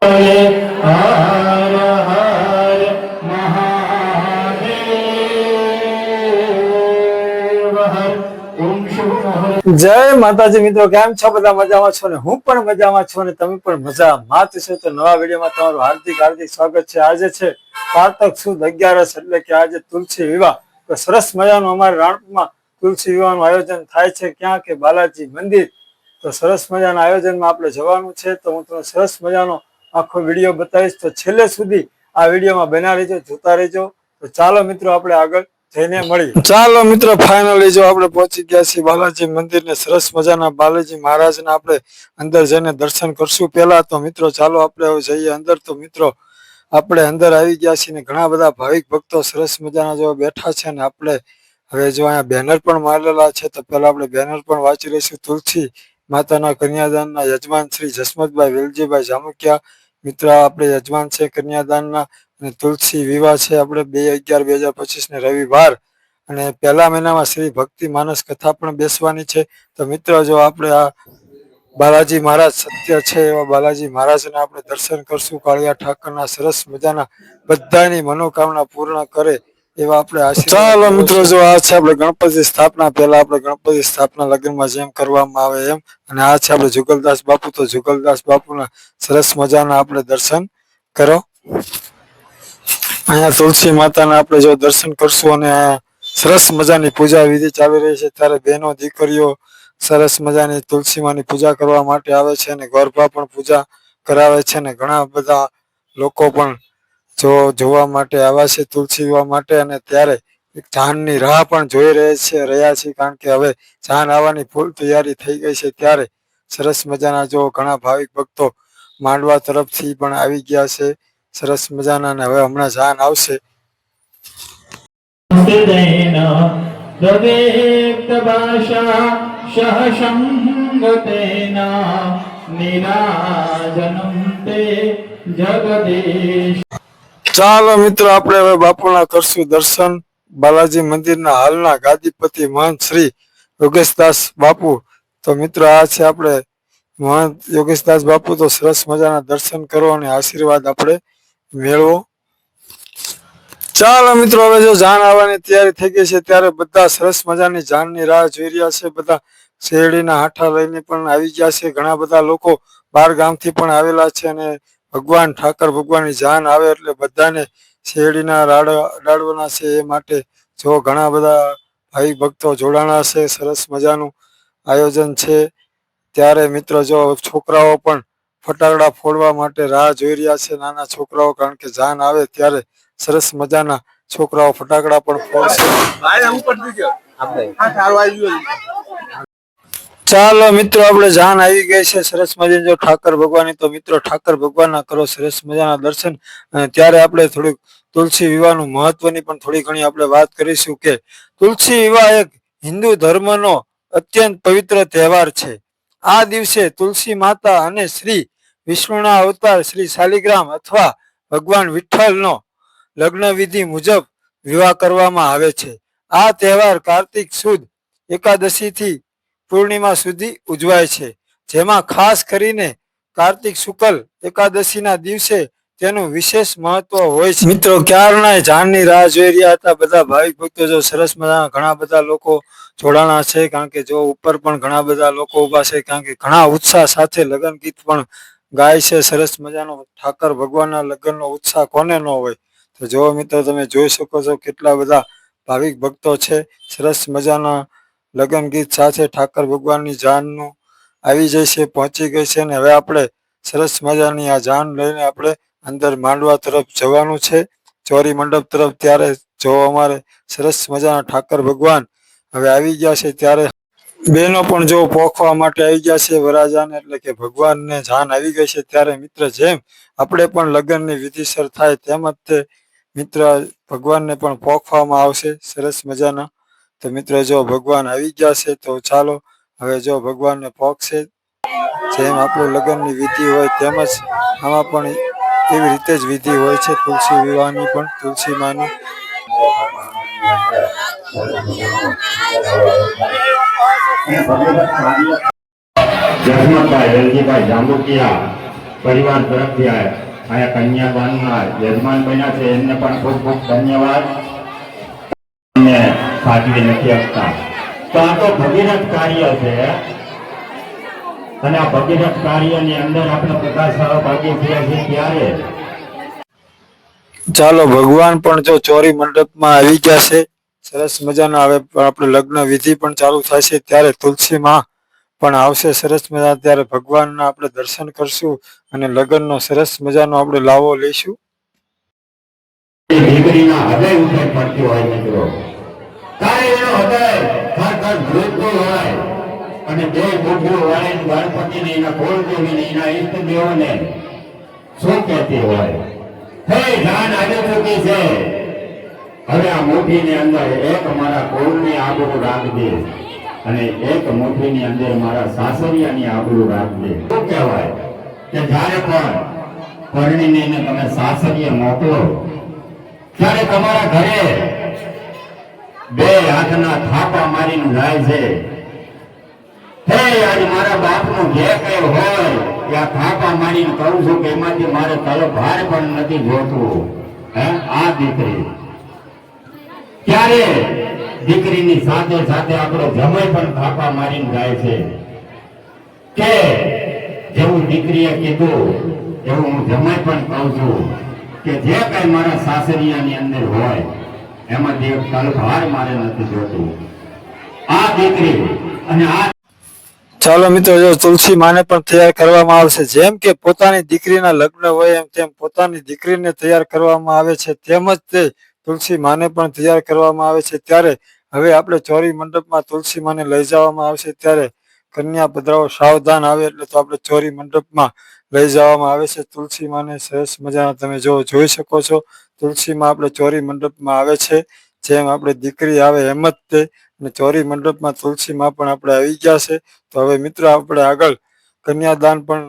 જય માતાજી મિત્રો, કેમ છો? બધા મજામાં છો ને? હું પણ મજામાં છું ને તમે પણ મજામાં છો. તો નવા વિડીયોમાં તમારું હાર્દિક હાર્દિક સ્વાગત છે. આજે છે કારતક સુદ અગિયારસ એટલે કે આજે તુલસી વિવાહ. તો સરસ મજાનું અમારે રાણપુરમાં તુલસી વિવાહનું આયોજન થાય છે ક્યાં? કે બાલાજી મંદિર. તો સરસ મજાના આયોજનમાં આપણે જવાનું છે. તો હું તમને સરસ મજાનો આખો વીડિયો બતાવીશ તો છેલ્લે સુધી આ વિડીયોમાં બના રહેજો, જોતા રહેજો. તો ચાલો મિત્રો, આપણે આગળ જઈને મળીએ. ચાલો મિત્રો ફાઇનલી જો આપણે પહોંચી ગયા છીએ બાલાજી મંદિર ને સરસ મજાના બાલાજી મહારાજના આપણે અંદર જઈને દર્શન કરશું. પેલા તો મિત્રો, ચાલો આપણે જઈએ અંદર. તો મિત્રો, આપણે અંદર આવી ગયા છીએ ને ઘણા બધા ભાવિક ભક્તો સરસ મજાના જો બેઠા છે ને આપણે હવે જો અહીંયા બેનર પણ મારેલા છે, તો પેલા આપણે બેનર પણ વાંચી લઈશું. તુલસી માતાના કન્યાદાનના યજમાન શ્રી જસમતભાઈ વેલજીભાઈ જામુકિયા મિત્ર, આપણે યજમાન છે કન્યાદાનના અને તુલસી વિવાહ છે આપણે બે અગિયાર, બે હજાર પચીસ ને રવિવાર. અને પહેલા મહિનામાં શ્રી ભક્તિ માનસ કથા પણ બેસવાની છે. તો મિત્ર, જો આપણે આ બાલાજી મહારાજ સત્ય છે એવા બાલાજી મહારાજના આપણે દર્શન કરશું, કાળિયા ઠાકરના સરસ મજાના બધાની મનોકામના પૂર્ણ કરે એવા આપણે ચાલો મિત્રો જો આ છે આપણે ગણપતિ સ્થાપના પહેલા આપણે ગણપતિ સ્થાપના લગ્નમાં જેમ કરવામાં આવે એમ. અને આ છે આપણે જુગલદાસ બાપુ તો જુગલદાસ બાપુના સરસ મજાના આપણે દર્શન કરો. અહીંયા તુલસી માતાના આપણે જો દર્શન કરશું અને સરસ મજાની પૂજા વિધિ ચાલી રહી છે. ત્યારે બહેનો દીકરીઓ સરસ મજાની તુલસી માની પૂજા કરવા માટે આવે છે અને ગરબા પણ પૂજા કરાવે છે અને ઘણા બધા લોકો પણ જો જોવા માટે આવ્યા છે, તુલસી વિવાહ માટે અને ત્યારે એક જાનની રાહ પણ જોઈ રહે છે, રહ્યા છે, કારણ કે હવે જાન આવવાની ફૂલ તૈયારી થઈ ગઈ છે, ત્યારે સરસ મજાના જો ઘણા ભાવિક ભક્તો માંડવા તરફથી પણ આવી ગયા છે, સરસ મજાના અને હવે હમણાં જાન આવશે. જગદીશ. ચાલો મિત્રો, આપણે હવે બાપુના કરશું દર્શન. બાલાજી મંદિરના હાલના ગાદીપતિ મહંત શ્રી યોગેશદાસ બાપુ. તો મિત્રો, આ છે આપણે મહંત યોગેશદાસ બાપુ. તો સરસ મજાના દર્શન કરો અને આશીર્વાદ આપણે મેળવો. ચાલો મિત્રો, હવે જો જાન આવવાની તૈયારી થઈ ગઈ છે, ત્યારે બધા સરસ મજાની જાનની રાહ જોઈ રહ્યા છે. બધા શેરડીના હાઠા લઈને પણ આવી ગયા છે. ઘણા બધા લોકો બાર ગામથી પણ આવેલા છે અને ભગવાન ઠાકર ભગવાનની જાન આવે એટલે બધાને શેરડીના રાડવાના છે એ માટે જો ઘણા બધા ભાઈ ભક્તો જોડાણા છે સરસ મજાનું આયોજન છે. ત્યારે મિત્રો જો છોકરાઓ પણ ફટાકડા ફોડવા માટે રાહ જોઈ રહ્યા છે નાના છોકરાઓ કારણ કે જાન આવે ત્યારે સરસ મજાના છોકરાઓ ફટાકડા પણ ફોડશે. ચાલો મિત્રો, આપણે જાન આવી ગઈ છે સરસ મજાની. જો ઠાકર ભગવાનની, તો મિત્રો ઠાકર ભગવાનના કરો સરસ મજાના દર્શન. ત્યારે આપણે થોડુંક તુલસી વિવાહનું મહત્વની પણ થોડી ઘણી આપણે વાત કરીશું કે તુલસી વિવાહ એક હિન્દુ ધર્મનો અત્યંત પવિત્ર તહેવાર છે. આ દિવસે તુલસી માતા અને શ્રી વિષ્ણુના અવતાર શ્રી શાલિગ્રામ અથવા ભગવાન વિઠ્ઠલનો લગ્ન વિધિ મુજબ વિવાહ કરવામાં આવે છે. આ તહેવાર કાર્તિક સુદ એકાદશીથી પૂર્ણિમા સુધી ઉજવાય છે. જેમાં ખાસ કરીને કાર્તિક શુક્લ એકાદશીના દિવસે તેનું વિશેષ મહત્વ હોય છે. મિત્રો ક્યારના જાનની રાહ જોઈ રહ્યા હતા? બધા ભાવિક ભક્તો જો સરસ મજાના ઘણા બધા લોકો જોડાણા છે, કારણ કે જો ઉપર પણ ઘણા બધા લોકો ઊભા છે, કારણ કે ઘણા ઉત્સાહ સાથે લગ્ન ગીત પણ ગાય છે. સરસ મજાનો ઠાકર ભગવાનના લગ્નનો ઉત્સાહ કોને ન હોય? તો જો મિત્રો, તમે જોઈ શકો છો કેટલા બધા ભાવિક ભક્તો છે. સરસ મજાના લગ્ન ગીત સાથે ઠાકર ભગવાનની જાનનું આવી જઈ છે, પહોંચી ગઈ છે ને હવે આપણે સરસ મજાની આ જાન લઈને આપણે અંદર માંડવા તરફ જવાનું છે. ચોરી મંડપ તરફ ત્યારે જો અમારે સરસ મજાના ઠાકર ભગવાન હવે આવી ગયા છે ત્યારે બહેનો પણ જો પોખવા માટે આવી ગયા છે વરાજાને, એટલે કે ભગવાનને જાન આવી ગઈ છે ત્યારે મિત્ર જેમ આપણે પણ લગ્નની વિધિસર થાય તેમ જ તે મિત્ર ભગવાનને પણ પોખવામાં આવશે. સરસ મજાના તો મિત્ર, જો ભગવાન આવી ગયા છે, તો ચાલો હવે જો ભગવાનને પોક્ષે જેમ આપણું લગ્નની વિધિ હોય તેમ જ આમાં પણ એવી રીતે જ વિધિ હોય છે, તુલસી વિવાહની પણ, તુલસી માની. પરિવાર તરફથી આયા કન્યાદાનમાં યજમાન બન્યા છે. એમને પણ ખૂબ ખૂબ ધન્યવાદ. સાચવી નથી આપતા. તો આ તો ભગીરથ કાર્ય છે. અને આ ભગીરથ કાર્યની અંદર આપણે પ્રકાશ ભાગી થયા છે ત્યારે. ચાલો ભગવાન પણ જો ચોરી મંડપમાં આવી ગયા છે સરસ મજાના હવે આપણે લગ્ન વિધિ પણ ચાલુ થશે ત્યારે તુલસીમાં પણ આવશે સરસ મજા ત્યારે ભગવાનના આપણે દર્શન કરશું અને લગ્નનો સરસ મજાનો આપણે લાવો લઈશું. દીકરીના હૃદય ઉપર પડતી હોય મિત્રો. તારે એનો હોય શું કહેતી હવે આ મુઠ્ઠીની અંદર એક મારા કુળની આબરૂ રાખજે. અને એક મુઠ્ઠીની અંદર મારા સાસરિયાની આબરૂ રાખજે. શું કહેવાય? કે જ્યારે પણ પરણીને તમે સાસરીએ મોકલો, ત્યારે તમારા ઘરે બે હાથના થાપા મારીને જાય છે. હે, આજ મારા બાપનું જે કઈ હોય, એ આ થાપા મારીને કહું છું કે એમાંથી મારે તલો ભાર પણ નથી જોતું. હે, આ દીકરી. ત્યારે દીકરીની સાથે સાથે આપણો જમાઈ પણ થાપા મારીને જાય છે. કે જેવું દીકરીએ કીધું, એવું હું જમાઈ પણ કહું છું કે જે કઈ મારા સાસરિયાની અંદર હોય એમાંથી એક તલભાર મારે નથી જોતું. આ દીકરી અને આ ચાલો મિત્રો, જો તુલસી માને પણ તૈયાર કરવામાં આવશે. જેમ કે પોતાની દીકરીના લગ્ન હોય એમ તેમ પોતાની દીકરીને તૈયાર કરવામાં આવે છે. તેમજ તે તુલસી માને પણ તૈયાર કરવામાં આવે છે. ત્યારે હવે આપણે ચોરી મંડપમાં તુલસી માને લઈ જવામાં આવશે. ત્યારે કન્યા પધરાઓ સાવધાન આવે એટલે તો આપણે ચોરી મંડપમાં લઈ જવામાં આવે છે. તુલસી માને સરસ મજાના તમે જો જોઈ શકો છો. તુલસીમાં આપણે ચોરી મંડપમાં આવે છે, જેમ આપણે દીકરી આવે એમ જ તે, અને ચોરી મંડપમાં તુલસીમાં પણ આપણે આવી ગયા છે. તો હવે મિત્રો આપણે આગળ કન્યાદાન પણ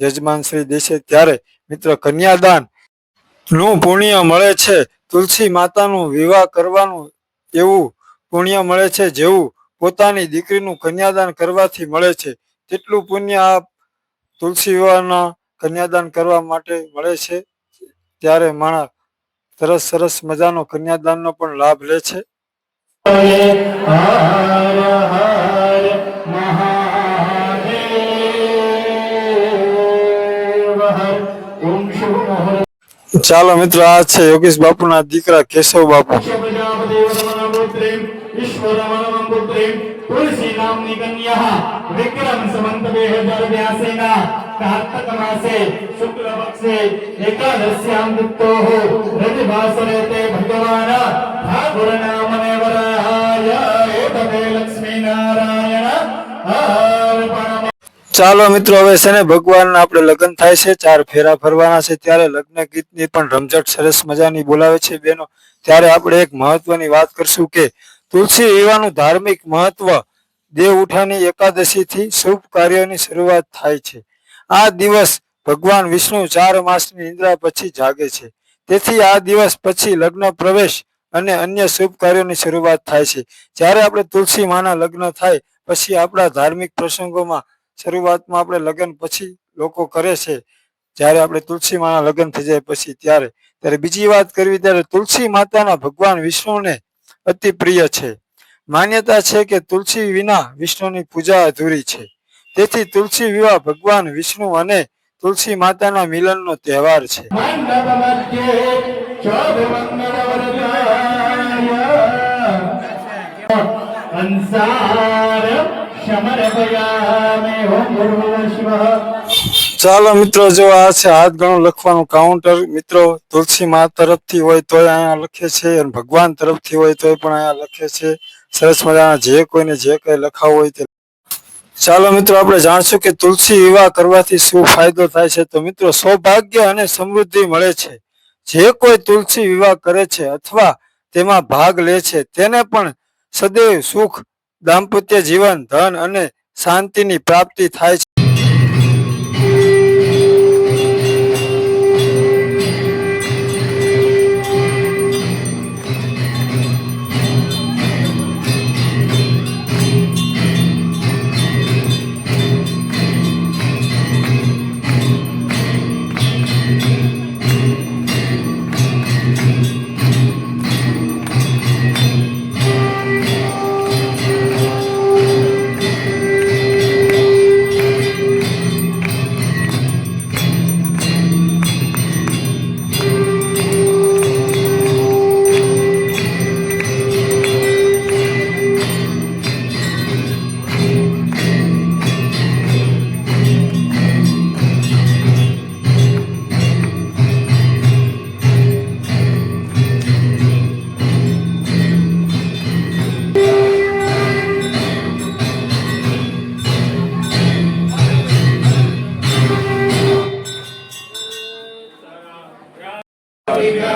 યજમાન શ્રી દેશે ત્યારે મિત્રો કન્યાદાનનું પુણ્ય મળે છે. તુલસી માતાનું વિવાહ કરવાનું એવું પુણ્ય મળે છે, જેવું પોતાની દીકરીનું કન્યાદાન કરવાથી મળે છે. તેટલું પુણ્ય આ તુલસી વિવાહના કન્યાદાન કરવા માટે મળે છે. ત્યારે માણસ સરસ સરસ મજાનો કન્યાદાનનો પણ લાભ લે છે. ચાલો મિત્રો, આ છે યોગેશ બાપુના દીકરા કેશવ બાપુ. તુલસી નામની કન્યા વિક્રમ સંવંત બે હજાર બ્યાસી કાર્તક એકાદશ્યામ દિત્તોઃ રજવાસરે તે ભગવાન ઠાકુર નામને વરાય એતતે લક્ષ્મી નારાયણ ચાલો મિત્રો, હવે છે ને ભગવાનના આપણે લગ્ન થાય છે, ચાર ફેરા ફરવાના છે, ત્યારે લગ્ન ગીતની પણ રમઝટ સરસ મજાની બોલાવે છે બેનો. ત્યારે આપણે એક મહત્વની વાત કરશું કે તુલસી વિવાહનું ધાર્મિક મહત્વ દેવ ઉઠાની એકાદશી થી શુભ કાર્યોની શરૂઆત થાય છે. આ દિવસ ભગવાન વિષ્ણુ ચાર માસની નિંદ્રા પછી જાગે છે. તેથી આ દિવસ પછી લગ્ન પ્રવેશ અને અન્ય શુભ કાર્યોની શરૂઆત થાય છે. જ્યારે આપણે તુલસી માના લગ્ન થાય, પછી આપણા ધાર્મિક પ્રસંગોમાં શરૂઆતમાં આપણે લગ્ન પછી લોકો કરે છે. જ્યારે આપણે તુલસી માના લગ્ન થઈ જાય પછી ત્યારે. ત્યારે બીજી વાત કરવી, ત્યારે તુલસી માતાના ભગવાન વિષ્ણુને અતિ પ્રિય છે. માન્યતા છે કે તુલસી વિના વિષ્ણુની પૂજા અધૂરી છે. તેથી તુલસી વિવાહ ભગવાન વિષ્ણુ અને તુલસી માતાના મિલનનો તહેવાર છે. ચાલો મિત્રો, જો આ છે હાથ ગણું લખવાનું કાઉન્ટર મિત્રો, તુલસી મા તરફથી હોય તોય અહીંયા લખે છે અને ભગવાન તરફથી હોય તોય પણ અહીંયા લખે છે. સરસ મજાના જે કોઈને જે કઈ લખાવું હોય તે ચાલો મિત્રો, આપણે જાણશું કે તુલસી વિવાહ કરવાથી શું ફાયદો થાય છે. તો મિત્રો, સૌભાગ્ય અને સમૃદ્ધિ મળે છે. જે કોઈ તુલસી વિવાહ કરે છે અથવા તેમાં ભાગ લે છે, તેને પણ સદૈવ સુખ, દાંપત્ય જીવન, ધન અને શાંતિની પ્રાપ્તિ થાય છે. Amen.